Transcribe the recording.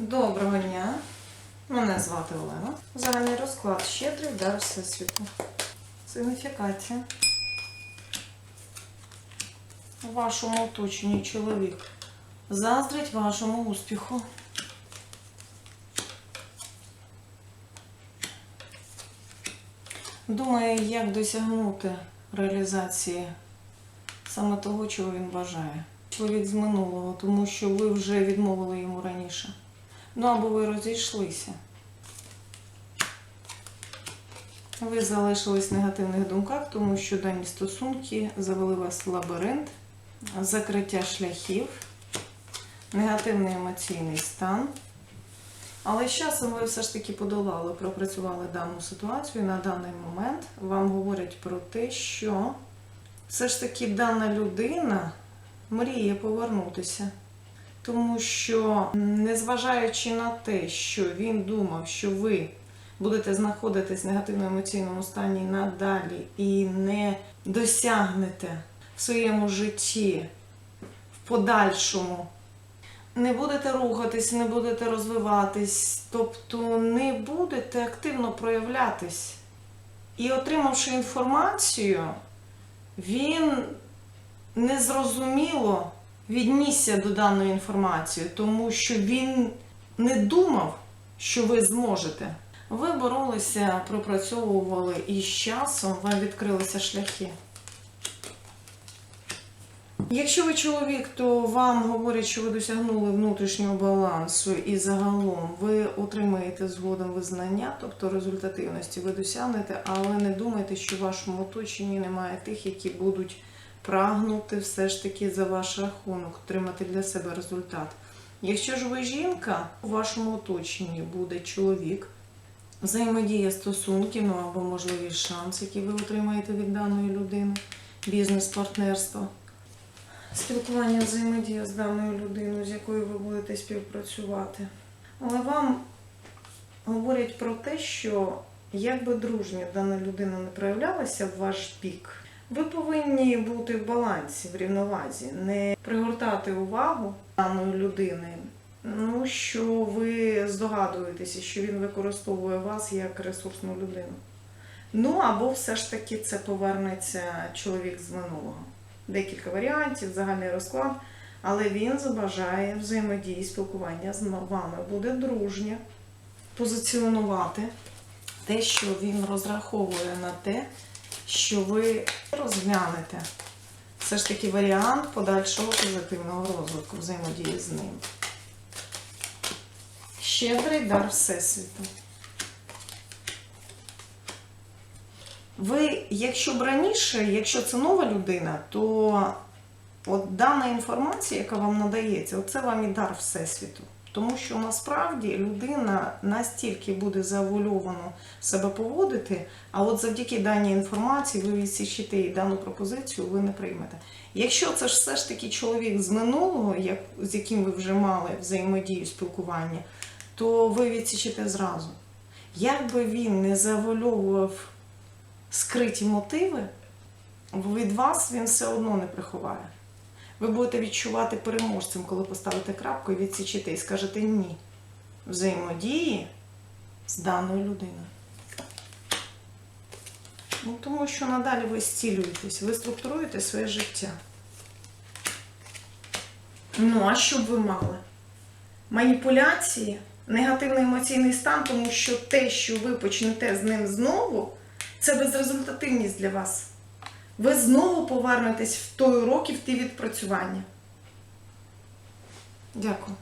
Доброго дня. Мене звати Олена. Загальний розклад щедрий дар Всесвіту. Сигніфікація. У вашому оточенні чоловік заздрить вашому успіху. Думає, як досягнути реалізації саме того, чого він бажає. Чоловік з минулого, тому що ви вже відмовили йому раніше. Ну або ви розійшлися. Ви залишились в негативних думках, тому що дані стосунки завели вас в лабіринт, закриття шляхів, негативний емоційний стан. Але з часом ви все ж таки подолали, пропрацювали дану ситуацію. На даний момент вам говорять про те, що все ж таки дана людина мріє повернутися. Тому що, незважаючи на те, що він думав, що ви будете знаходитись в негативно-емоційному стані надалі і не досягнете в своєму житті в подальшому, не будете рухатись, не будете розвиватись, тобто не будете активно проявлятись. І отримавши інформацію, він незрозуміло віднісся до даної інформації, тому що він не думав, що ви зможете. Ви боролися, пропрацьовували, і з часом вам відкрилися шляхи. Якщо ви чоловік, то вам говорять, що ви досягнули внутрішнього балансу і загалом ви отримаєте згодом визнання, тобто результативності ви досягнете, але не думайте, що в вашому оточенні немає тих, які будуть прагнути все ж таки за ваш рахунок, отримати для себе результат. Якщо ж ви жінка, у вашому оточенні буде чоловік, взаємодія стосунків, ну або можливий шанс, який ви отримаєте від даної людини, бізнес-партнерство спілкування, взаємодія з даною людиною, з якою ви будете співпрацювати. Але вам говорять про те, що як би дружньо дана людина не проявлялася в ваш бік, ви повинні бути в балансі, в рівновазі, не пригортати увагу даної людини. Ну, що ви здогадуєтеся, що він використовує вас як ресурсну людину. Ну або все ж таки це повернеться чоловік з минулого декілька варіантів, загальний розклад, але він забажає взаємодії, спілкування з вами, буде дружньо позиціонувати те, що він розраховує на те, що ви розглянете. Все ж таки варіант подальшого позитивного розвитку взаємодії з ним. Щедрий дар Всесвіту. Ви, якщо б раніше, якщо це нова людина, то от дана інформація, яка вам надається, це вам і дар Всесвіту. Тому що насправді людина настільки буде завуальовано себе поводити, а от завдяки даній інформації ви відсічите і дану пропозицію ви не приймете. Якщо це ж все ж таки чоловік з минулого, як, з яким ви вже мали взаємодію спілкування, то ви відсічите зразу. Як би він не завуальовував скриті мотиви, від вас він все одно не приховає. Ви будете відчувати переможцем, коли поставите крапку і відсічите і скажете ні. Взаємодії з даною людиною. Ну, тому що надалі ви зцілюєтесь, ви структуруєте своє життя. Ну, а що б ви мали? Маніпуляції, негативний емоційний стан, тому що те, що ви почнете з ним знову, це безрезультативність для вас. Ви знову повернетесь в той урок в ті відпрацювання. Дякую.